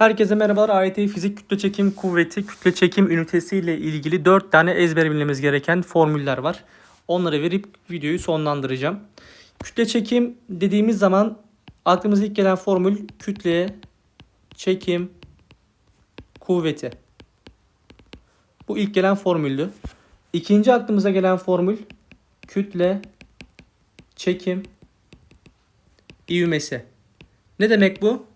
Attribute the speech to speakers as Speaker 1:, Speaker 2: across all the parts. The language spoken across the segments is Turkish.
Speaker 1: Herkese merhabalar. AYT Fizik Kütle Çekim Kuvveti Kütle Çekim Ünitesi ile ilgili 4 tane ezber bilmemiz gereken formüller var. Onları verip videoyu sonlandıracağım. Kütle çekim dediğimiz zaman aklımıza ilk gelen formül kütleye çekim kuvveti. Bu ilk gelen formüldü. İkinci aklımıza gelen formül kütle çekim ivmesi. Ne demek bu?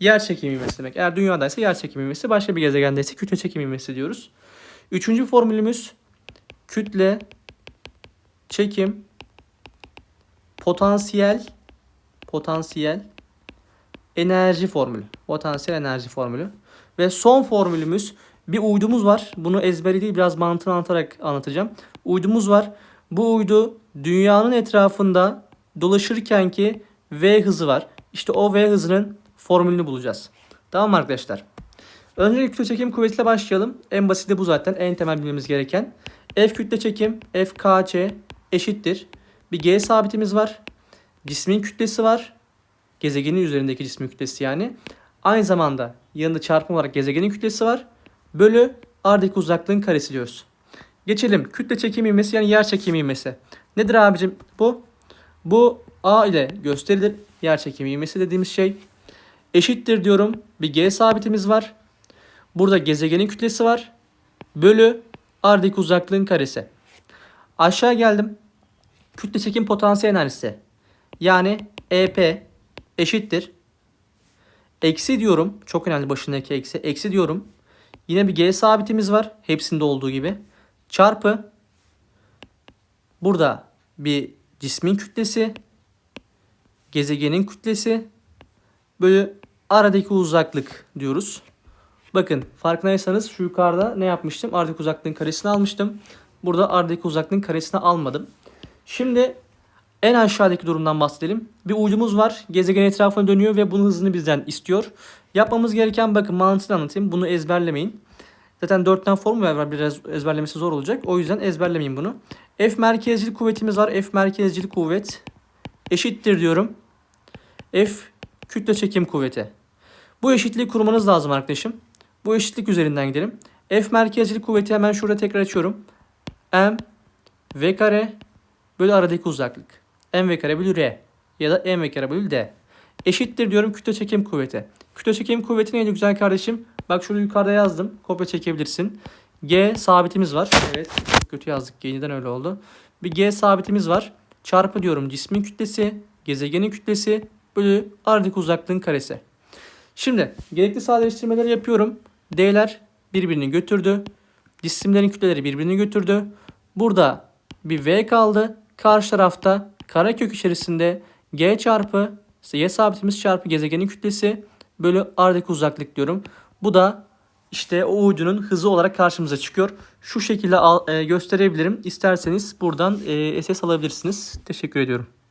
Speaker 1: Yer çekimi ivmesi demek. Eğer dünyadaysa yer çekimi ivmesi, başka bir gezegendeyse kütle çekim ivmesi diyoruz. Üçüncü formülümüz kütle çekim potansiyel potansiyel enerji formülü. Potansiyel enerji formülü. Ve son formülümüz bir uydumuz var. Bunu ezberi değil biraz mantığını anlatarak anlatacağım. Uydumuz var. Bu uydu dünyanın etrafında dolaşırken ki v hızı var. İşte o v hızının formülünü bulacağız. Tamam arkadaşlar? Önce kütle çekim kuvvetiyle başlayalım. En basiti bu zaten. En temel bilmemiz gereken. F kütle çekim F kc eşittir. Bir G sabitimiz var. Cismin kütlesi var. Gezegenin üzerindeki cismin kütlesi yani. Aynı zamanda yanında çarpım olarak gezegenin kütlesi var. Bölü ardaki uzaklığın karesi diyoruz. Geçelim. Kütle çekim ivmesi yani yer çekimi ivmesi. Nedir abicim bu? Bu A ile gösterilir. Yer çekimi ivmesi dediğimiz şey. Eşittir diyorum. Bir G sabitimiz var. Burada gezegenin kütlesi var. Bölü ardaki uzaklığın karesi. Aşağı geldim. Kütle çekim potansiyel enerjisi. Yani EP eşittir. Eksi diyorum. Çok önemli başındaki eksi. Eksi diyorum. Yine bir G sabitimiz var. Hepsinde olduğu gibi. Çarpı. Burada bir cismin kütlesi. Gezegenin kütlesi. Bölü aradaki uzaklık diyoruz. Bakın farkındaysanız şu yukarıda ne yapmıştım? Aradaki uzaklığın karesini almıştım. Burada aradaki uzaklığın karesini almadım. Şimdi en aşağıdaki durumdan bahsedelim. Bir uydumuz var. Gezegen etrafına dönüyor ve bunun hızını bizden istiyor. Yapmamız gereken bakın mantığını anlatayım. Bunu ezberlemeyin. Zaten 4'ten formül var. Biraz ezberlemesi zor olacak. O yüzden ezberlemeyin bunu. F merkezcil kuvvetimiz var. F merkezcil kuvvet eşittir diyorum. F kütle çekim kuvveti. Bu eşitliği kurmanız lazım arkadaşım. Bu eşitlik üzerinden gidelim. F merkezcil kuvveti hemen şurada tekrar açıyorum. M V kare bölü aradaki uzaklık. M V kare bölü R ya da M V kare bölü D. Eşittir diyorum kütle çekim kuvveti. Kütle çekim kuvveti neydi güzel kardeşim? Bak şurada yukarıda yazdım. Kopya çekebilirsin. G sabitimiz var. Evet kötü yazdık. Yeniden öyle oldu. Bir G sabitimiz var. Çarpı diyorum cismin kütlesi, gezegenin kütlesi bölü aradaki uzaklığın karesi. Şimdi gerekli sadeleştirmeleri yapıyorum. D'ler birbirini götürdü. Cisimlerin kütleleri birbirini götürdü. Burada bir V kaldı. Karşı tarafta karekök içerisinde G çarpı işte Y sabitimiz çarpı gezegenin kütlesi bölü aradaki uzaklık diyorum. Bu da işte o uydunun hızı olarak karşımıza çıkıyor. Şu şekilde al- e, gösterebilirim. İsterseniz buradan e, SS alabilirsiniz. Teşekkür ediyorum.